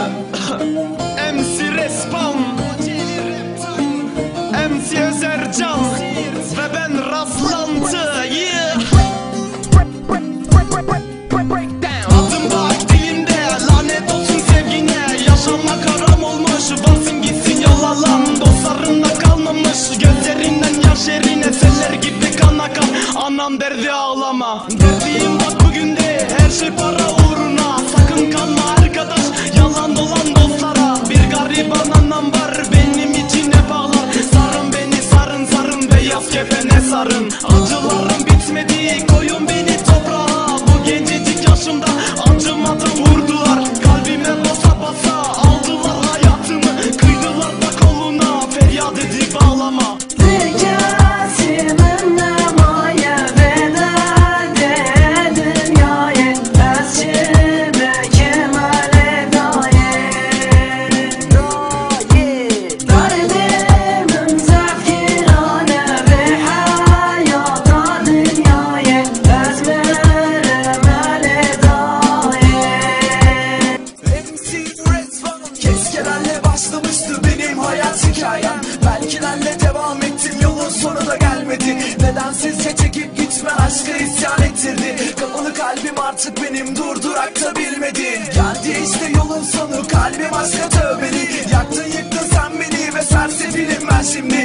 MC Respawn. MC Özercan. Ve ben rastlantı. Adım bak dilimde Lanet olsun sevgine. Yaşamak haram olmuş Varsın gitsin yola lan Dostlarınla kalmamış Gözlerinden yaş erine. Seller gibi kan. Anam derdi ağlama. Derdiğim bak bugün de sarın Acılarım bitmedi Koyun beni toprağa. Bu gencecik yaşımda Acımadan vurdular gelmedi Nedensizce çekip gitme aşka isyan ettirdi. Kapalı kalbim artık benim durdurakta bilmedi Geldi işte yolun sonu kalbim aşka tövbeli. Yaktın yıktın sen beni ve sersefilim ben şimdi